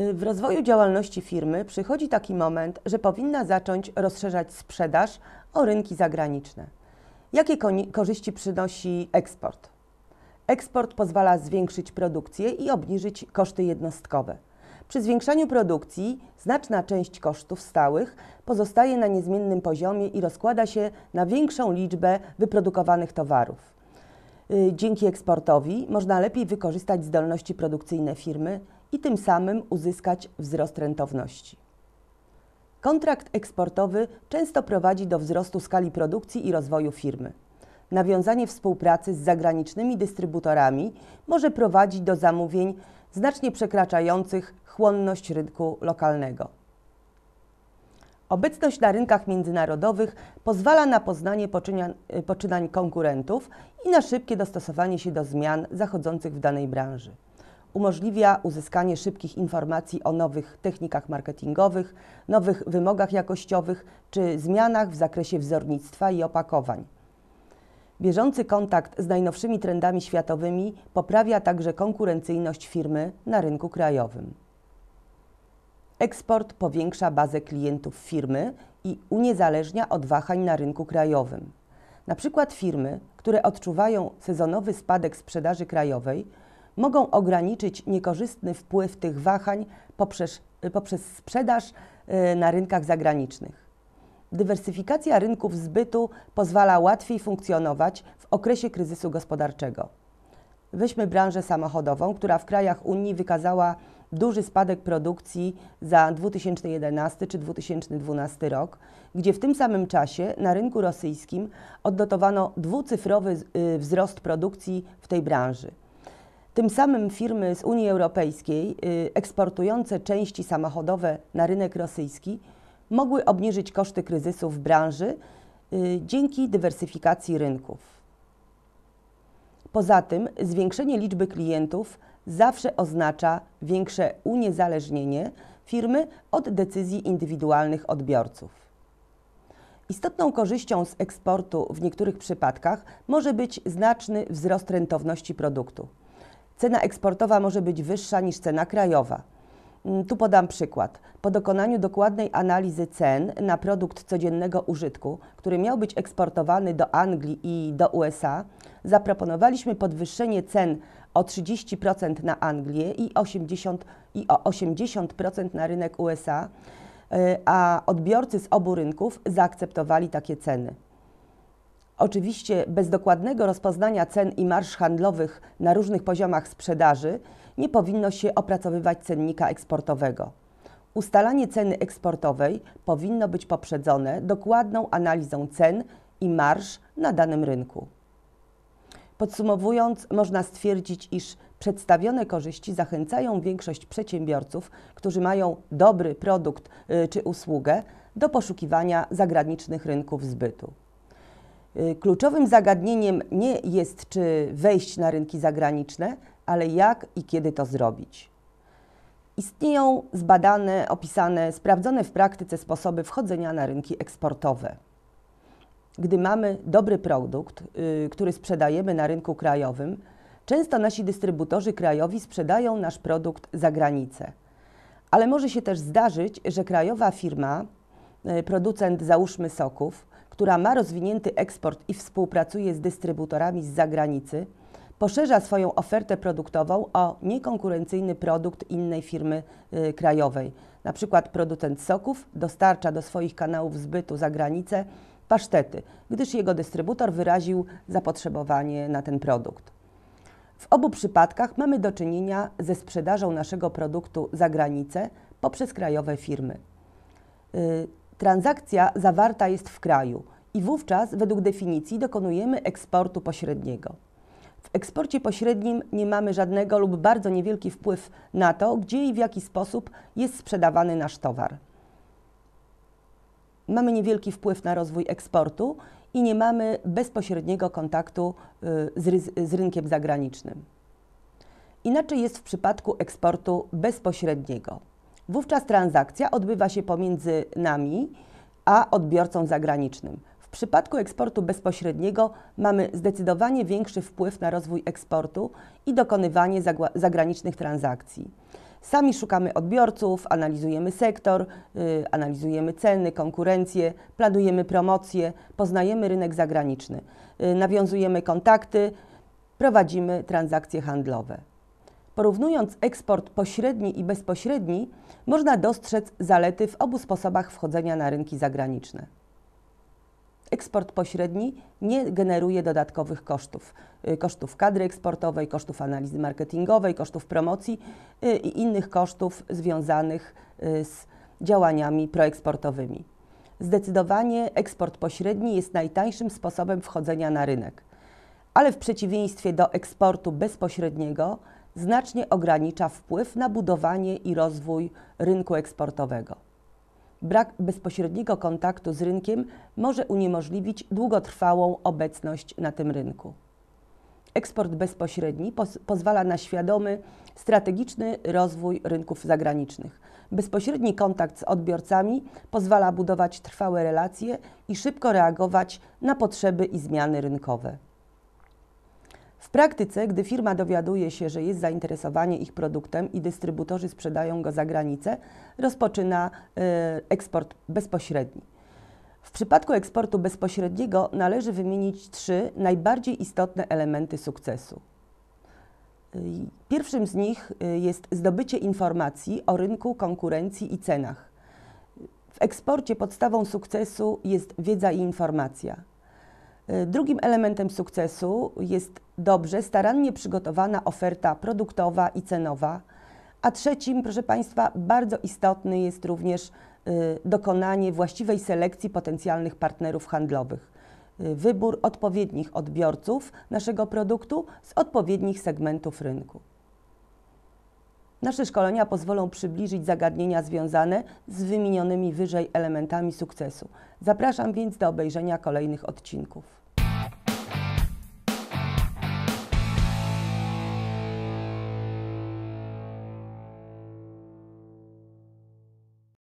Y, w rozwoju działalności firmy przychodzi taki moment, że powinna zacząć rozszerzać sprzedaż o rynki zagraniczne. Jakie korzyści przynosi eksport? Eksport pozwala zwiększyć produkcję i obniżyć koszty jednostkowe. Przy zwiększaniu produkcji znaczna część kosztów stałych pozostaje na niezmiennym poziomie i rozkłada się na większą liczbę wyprodukowanych towarów. Y, dzięki eksportowi można lepiej wykorzystać zdolności produkcyjne firmy i tym samym uzyskać wzrost rentowności. Kontrakt eksportowy często prowadzi do wzrostu skali produkcji i rozwoju firmy. Nawiązanie współpracy z zagranicznymi dystrybutorami może prowadzić do zamówień znacznie przekraczających chłonność rynku lokalnego. Obecność na rynkach międzynarodowych pozwala na poznanie poczynań konkurentów i na szybkie dostosowanie się do zmian zachodzących w danej branży umożliwia uzyskanie szybkich informacji o nowych technikach marketingowych, nowych wymogach jakościowych czy zmianach w zakresie wzornictwa i opakowań. Bieżący kontakt z najnowszymi trendami światowymi poprawia także konkurencyjność firmy na rynku krajowym. Eksport powiększa bazę klientów firmy i uniezależnia od wahań na rynku krajowym. Na przykład firmy, które odczuwają sezonowy spadek sprzedaży krajowej, mogą ograniczyć niekorzystny wpływ tych wahań poprzez, poprzez sprzedaż y, na rynkach zagranicznych. Dywersyfikacja rynków zbytu pozwala łatwiej funkcjonować w okresie kryzysu gospodarczego. Weźmy branżę samochodową, która w krajach Unii wykazała duży spadek produkcji za 2011 czy 2012 rok, gdzie w tym samym czasie na rynku rosyjskim odnotowano dwucyfrowy y, wzrost produkcji w tej branży. Tym samym firmy z Unii Europejskiej y, eksportujące części samochodowe na rynek rosyjski mogły obniżyć koszty kryzysu w branży y, dzięki dywersyfikacji rynków. Poza tym zwiększenie liczby klientów zawsze oznacza większe uniezależnienie firmy od decyzji indywidualnych odbiorców. Istotną korzyścią z eksportu w niektórych przypadkach może być znaczny wzrost rentowności produktu. Cena eksportowa może być wyższa niż cena krajowa. Mm, tu podam przykład. Po dokonaniu dokładnej analizy cen na produkt codziennego użytku, który miał być eksportowany do Anglii i do USA, zaproponowaliśmy podwyższenie cen o 30% na Anglię i, 80, i o 80% na rynek USA, y, a odbiorcy z obu rynków zaakceptowali takie ceny. Oczywiście bez dokładnego rozpoznania cen i marsz handlowych na różnych poziomach sprzedaży nie powinno się opracowywać cennika eksportowego. Ustalanie ceny eksportowej powinno być poprzedzone dokładną analizą cen i marsz na danym rynku. Podsumowując, można stwierdzić, iż przedstawione korzyści zachęcają większość przedsiębiorców, którzy mają dobry produkt y, czy usługę, do poszukiwania zagranicznych rynków zbytu. Y, kluczowym zagadnieniem nie jest, czy wejść na rynki zagraniczne, ale jak i kiedy to zrobić. Istnieją zbadane, opisane, sprawdzone w praktyce sposoby wchodzenia na rynki eksportowe. Gdy mamy dobry produkt, yy, który sprzedajemy na rynku krajowym, często nasi dystrybutorzy krajowi sprzedają nasz produkt za granicę. Ale może się też zdarzyć, że krajowa firma, yy, producent załóżmy soków, która ma rozwinięty eksport i współpracuje z dystrybutorami z zagranicy, poszerza swoją ofertę produktową o niekonkurencyjny produkt innej firmy y, krajowej. Na przykład producent soków dostarcza do swoich kanałów zbytu za granicę pasztety, gdyż jego dystrybutor wyraził zapotrzebowanie na ten produkt. W obu przypadkach mamy do czynienia ze sprzedażą naszego produktu za granicę poprzez krajowe firmy. Y, Transakcja zawarta jest w kraju i wówczas według definicji dokonujemy eksportu pośredniego. W eksporcie pośrednim nie mamy żadnego lub bardzo niewielki wpływ na to, gdzie i w jaki sposób jest sprzedawany nasz towar. Mamy niewielki wpływ na rozwój eksportu i nie mamy bezpośredniego kontaktu y, z, z rynkiem zagranicznym. Inaczej jest w przypadku eksportu bezpośredniego. Wówczas transakcja odbywa się pomiędzy nami a odbiorcą zagranicznym. W przypadku eksportu bezpośredniego mamy zdecydowanie większy wpływ na rozwój eksportu i dokonywanie zagranicznych transakcji. Sami szukamy odbiorców, analizujemy sektor, y, analizujemy ceny, konkurencję, planujemy promocje, poznajemy rynek zagraniczny, y, nawiązujemy kontakty, prowadzimy transakcje handlowe. Porównując eksport pośredni i bezpośredni, można dostrzec zalety w obu sposobach wchodzenia na rynki zagraniczne. Eksport pośredni nie generuje dodatkowych kosztów, y, kosztów kadry eksportowej, kosztów analizy marketingowej, kosztów promocji y, i innych kosztów związanych y, z działaniami proeksportowymi. Zdecydowanie eksport pośredni jest najtańszym sposobem wchodzenia na rynek, ale w przeciwieństwie do eksportu bezpośredniego znacznie ogranicza wpływ na budowanie i rozwój rynku eksportowego. Brak bezpośredniego kontaktu z rynkiem może uniemożliwić długotrwałą obecność na tym rynku. Eksport bezpośredni poz pozwala na świadomy, strategiczny rozwój rynków zagranicznych. Bezpośredni kontakt z odbiorcami pozwala budować trwałe relacje i szybko reagować na potrzeby i zmiany rynkowe. W praktyce, gdy firma dowiaduje się, że jest zainteresowanie ich produktem i dystrybutorzy sprzedają go za granicę, rozpoczyna y, eksport bezpośredni. W przypadku eksportu bezpośredniego należy wymienić trzy najbardziej istotne elementy sukcesu. Pierwszym z nich y, jest zdobycie informacji o rynku, konkurencji i cenach. W eksporcie podstawą sukcesu jest wiedza i informacja. Y, drugim elementem sukcesu jest dobrze, starannie przygotowana oferta produktowa i cenowa. A trzecim, proszę Państwa, bardzo istotny jest również y, dokonanie właściwej selekcji potencjalnych partnerów handlowych. Y, wybór odpowiednich odbiorców naszego produktu z odpowiednich segmentów rynku. Nasze szkolenia pozwolą przybliżyć zagadnienia związane z wymienionymi wyżej elementami sukcesu. Zapraszam więc do obejrzenia kolejnych odcinków.